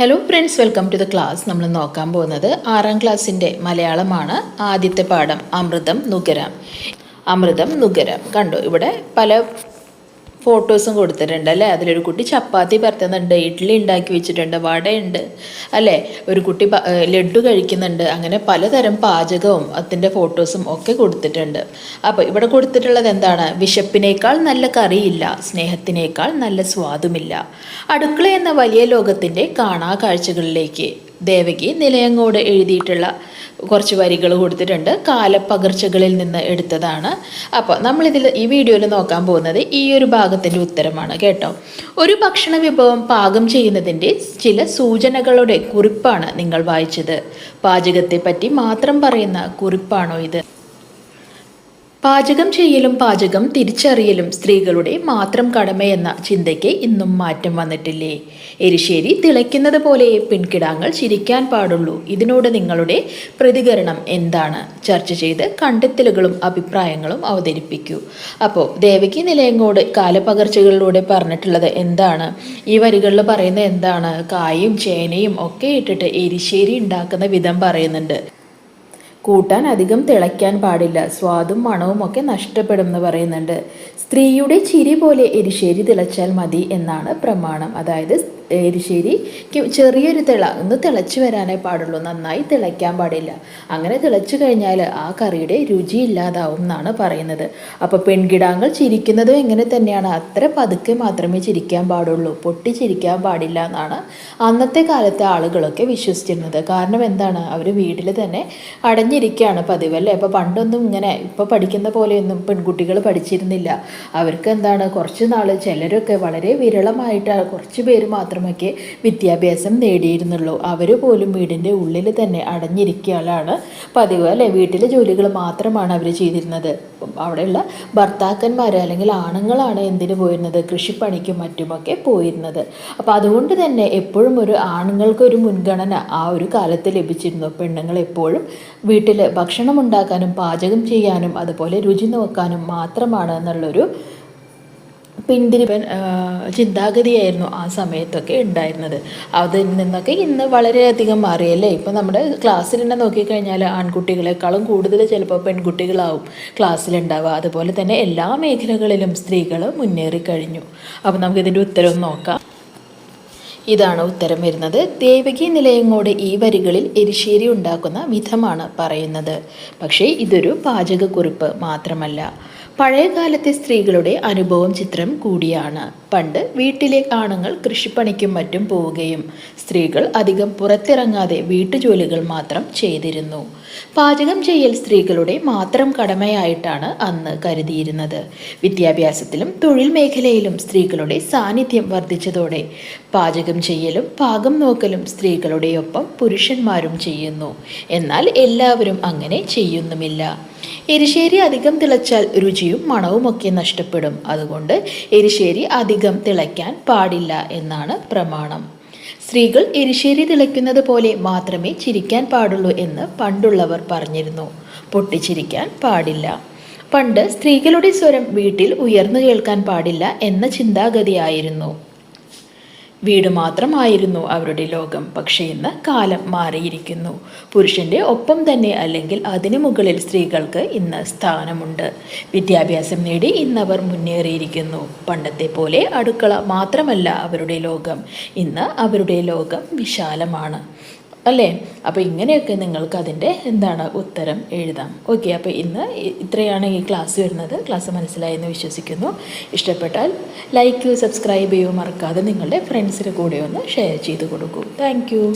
Hello friends welcome to the class നമ്മൾ നോക്കാൻ പോകുന്നത് ആറാം ക്ലാസ്സിന്റെ മലയാളമാണ് ആദ്യത്തെ പാഠം അമൃതം നുകരം അമൃതം നുകരം കണ്ടു ഇവിടെ പല ഫോട്ടോസും കൊടുത്തിട്ടുണ്ട് അല്ലേ? അതിലൊരു കുട്ടി ചപ്പാത്തി പരത്തുന്നുണ്ട് ഇഡ്ഡലി ഉണ്ടാക്കി വെച്ചിട്ടുണ്ട് വടയുണ്ട് അല്ലേ? ഒരു കുട്ടി ലഡു കഴിക്കുന്നുണ്ട് അങ്ങനെ പലതരം പാചകവും അതിന്റെ ഫോട്ടോസും ഒക്കെ കൊടുത്തിട്ടുണ്ട്. അപ്പോൾ ഇവിടെ കൊടുത്തിട്ടുള്ളത് എന്താണ്? വിശപ്പിനേക്കാൾ നല്ല കറിയില്ല സ്നേഹത്തിനേക്കാൾ നല്ല സ്വാദുമില്ല. അടുക്കള എന്ന വലിയ ലോകത്തിന്റെ കാണാ കാഴ്ചകളിലേക്ക് ദേവകി നിലയങ്ങോട് എഴുതിയിട്ടുള്ള കുറച്ച് വരികൾ കൊടുത്തിട്ടുണ്ട്. കാലപ്പകർച്ചകളിൽ നിന്ന് എടുത്തതാണ്. അപ്പോൾ നമ്മളിതിൽ ഈ വീഡിയോയിൽ നോക്കാൻ പോകുന്നത് ഈ ഒരു ഭാഗത്തിന്റെ ഉത്തരമാണ് കേട്ടോ. ഒരു ഭക്ഷണ വിഭവം പാകം ചെയ്യുന്നതിന്റെ ചില സൂചനകളുടെ കുറിപ്പാണ് നിങ്ങൾ വായിച്ചത്. പാചകത്തെ പറ്റി മാത്രം പറയുന്ന കുറിപ്പാണോ ഇത്? പാചകം ചെയ്യലും പാചകം തിരിച്ചറിയലും സ്ത്രീകളുടെ മാത്രം കടമയെന്ന ചിന്തയ്ക്ക് ഇന്നും മാറ്റം വന്നിട്ടില്ലേ? എരിശ്ശേരി തിളയ്ക്കുന്നത് പോലെ പെൺകിടാങ്ങൾ ചിരിക്കാൻ പാടുള്ളൂ. ഇതിനോട് നിങ്ങളുടെ പ്രതികരണം എന്താണ്? ചർച്ച ചെയ്ത് കണ്ടെത്തലുകളും അഭിപ്രായങ്ങളും അവതരിപ്പിക്കൂ. അപ്പോൾ ദേവകി നിലയങ്ങോട് കാലപകർച്ചകളിലൂടെ പറഞ്ഞിട്ടുള്ളത് എന്താണ്? ഈ വരികളിൽ പറയുന്നത് എന്താണ്? കായും ചേനയും ഒക്കെ ഇട്ടിട്ട് എരിശ്ശേരി ഉണ്ടാക്കുന്ന വിധം പറയുന്നുണ്ട്. കൂട്ടാൻ അധികം തിളയ്ക്കാൻ പാടില്ല. സ്വാദും മണവും ഒക്കെ നഷ്ടപ്പെടും എന്ന് പറയുന്നുണ്ട്. സ്ത്രീയുടെ ചിരി പോലെ എരിശ്ശേരി തിളച്ചാൽ മതി എന്നാണ് പ്രമാണം. അതായത് എരിശ്ശേരിക്ക് ചെറിയൊരു തിള. ഒന്ന് തിളച്ച് വരാനേ പാടുള്ളൂ. നന്നായി തിളയ്ക്കാൻ പാടില്ല. അങ്ങനെ തിളച്ചു കഴിഞ്ഞാൽ ആ കറിയുടെ രുചി ഇല്ലാതാവും എന്നാണ് പറയുന്നത്. അപ്പോൾ പെൺകിടാങ്ങൾ ചിരിക്കുന്നതും എങ്ങനെ തന്നെയാണ്. അത്ര പതുക്കെ മാത്രമേ ചിരിക്കാൻ പാടുള്ളൂ. പൊട്ടി ചിരിക്കാൻ പാടില്ല എന്നാണ് അന്നത്തെ കാലത്തെ ആളുകളൊക്കെ വിശ്വസിച്ചിരുന്നത്. കാരണം എന്താണ്? അവർ വീട്ടിൽ തന്നെ അടഞ്ഞിരിക്കുകയാണ് പതിവ് അല്ലേ അപ്പോൾ പണ്ടൊന്നും ഇങ്ങനെ ഇപ്പോൾ പഠിക്കുന്ന പോലെയൊന്നും പെൺകുട്ടികൾ പഠിച്ചിരുന്നില്ല. അവർക്ക് എന്താണ്? കുറച്ച് നാൾ ചിലരൊക്കെ വളരെ വിരളമായിട്ട് കുറച്ച് പേര് മാത്രമൊക്കെ വിദ്യാഭ്യാസം നേടിയിരുന്നുള്ളൂ. അവർ പോലും വീടിന്റെ ഉള്ളിൽ തന്നെ അടഞ്ഞിരിക്കുകയാണ് പതിവ് അല്ലേ? വീട്ടിലെ ജോലികൾ മാത്രമാണ് അവർ ചെയ്തിരുന്നത്. അവിടെയുള്ള ഭർത്താക്കന്മാർ അല്ലെങ്കിൽ ആണുങ്ങളാണ് എന്തിനു പോയിരുന്നത്? കൃഷിപ്പണിക്കും മറ്റുമൊക്കെ പോയിരുന്നത്. അപ്പോൾ അതുകൊണ്ട് തന്നെ എപ്പോഴും ഒരു ആണുങ്ങൾക്ക് ഒരു മുൻഗണന ആ ഒരു കാലത്ത് ലഭിച്ചിരുന്നു. പെണ്ണുങ്ങൾ എപ്പോഴും വീട്ടിൽ ഭക്ഷണം ഉണ്ടാക്കാനും പാചകം ചെയ്യാനും അതുപോലെ രുചി നോക്കാനും മാത്രമാണ് എന്നുള്ളൊരു പിന്തിരിപ്പൻ ചിന്താഗതിയായിരുന്നു ആ സമയത്തൊക്കെ ഉണ്ടായിരുന്നത്. അതിൽ നിന്നൊക്കെ ഇന്ന് വളരെയധികം മാറിയല്ലേ? ഇപ്പം നമ്മുടെ ക്ലാസ്സിൽ തന്നെ നോക്കിക്കഴിഞ്ഞാൽ ആൺകുട്ടികളെക്കാളും കൂടുതൽ ചിലപ്പോൾ പെൺകുട്ടികളാവും ക്ലാസ്സിലുണ്ടാവുക. അതുപോലെ തന്നെ എല്ലാ മേഖലകളിലും സ്ത്രീകൾ മുന്നേറിക്കഴിഞ്ഞു അപ്പോൾ നമുക്കിതിന്റെ ഉത്തരം നോക്കാം. ഇതാണ് ഉത്തരം വരുന്നത്. ദേവകി നിലയങ്ങോട് ഈ വരികളിൽ എരിശ്ശേരി ഉണ്ടാക്കുന്ന വിധമാണ് പറയുന്നത്. പക്ഷേ ഇതൊരു പാചകക്കുറിപ്പ് മാത്രമല്ല. പഴയകാലത്തെ സ്ത്രീകളുടെ അനുഭവം ചിത്രം കൂടിയാണ്. പണ്ട് വീട്ടിലെ ആണുങ്ങൾ കൃഷിപ്പണിക്കും മറ്റും പോവുകയും സ്ത്രീകൾ അധികം പുറത്തിറങ്ങാതെ വീട്ടുജോലികൾ മാത്രം ചെയ്തിരുന്നു. പാചകം ചെയ്യൽ സ്ത്രീകളുടെ മാത്രം കടമയായിട്ടാണ് അന്ന് കരുതിയിരുന്നത്. വിദ്യാഭ്യാസത്തിലും തൊഴിൽ മേഖലയിലും സ്ത്രീകളുടെ സാന്നിധ്യം വർദ്ധിച്ചതോടെ പാചകം ചെയ്യലും പാകം നോക്കലും സ്ത്രീകളുടെയൊപ്പം പുരുഷന്മാരും ചെയ്യുന്നു. എന്നാൽ എല്ലാവരും അങ്ങനെ ചെയ്യുന്നുമില്ല. എരിശ്ശേരി അധികം തിളച്ചാൽ രുചിയും മണവും ഒക്കെ നഷ്ടപ്പെടും. അതുകൊണ്ട് എരിശ്ശേരി അധികം തിളയ്ക്കാൻ പാടില്ല എന്നാണ് പ്രമാണം. സ്ത്രീകൾ എരിശ്ശേരി തിളയ്ക്കുന്നത് പോലെ മാത്രമേ ചിരിക്കാൻ പാടുള്ളൂ എന്ന് പണ്ടുള്ളവർ പറഞ്ഞിരുന്നു. പൊട്ടിച്ചിരിക്കാൻ പാടില്ല. പണ്ട് സ്ത്രീകളുടെ സ്വരം വീട്ടിൽ ഉയർന്നു കേൾക്കാൻ പാടില്ല എന്ന ചിന്താഗതിയായിരുന്നു. വീട് മാത്രമായിരുന്നു അവരുടെ ലോകം. പക്ഷേ ഇന്ന് കാലം മാറിയിരിക്കുന്നു. പുരുഷന്റെ ഒപ്പം തന്നെ അല്ലെങ്കിൽ അതിനു മുകളിൽ സ്ത്രീകൾക്ക് ഇന്ന് സ്ഥാനമുണ്ട്. വിദ്യാഭ്യാസം നേടി ഇന്നവർ മുന്നേറിയിരിക്കുന്നു. പണ്ടത്തെ പോലെ അടുക്കള മാത്രമല്ല അവരുടെ ലോകം. ഇന്ന് അവരുടെ ലോകം വിശാലമാണ്. അല്ലേ? അപ്പോൾ ഇങ്ങനെയൊക്കെ നിങ്ങൾക്ക് അതിന്റെ എന്താണ് ഉത്തരം എഴുതാം. ഓക്കെ അപ്പോൾ ഇന്ന് ഇത്രയാണ് ഈ ക്ലാസ് വരുന്നത്. ക്ലാസ് മനസ്സിലായെന്ന് വിശ്വസിക്കുന്നു. ഇഷ്ടപ്പെട്ടാൽ ലൈക്ക് സബ്സ്ക്രൈബ് ചെയ്യുക മറക്കാതെ നിങ്ങളുടെ ഫ്രണ്ട്സിന് കൂടെ ഒന്ന് ഷെയർ ചെയ്ത് കൊടുക്കൂ. താങ്ക്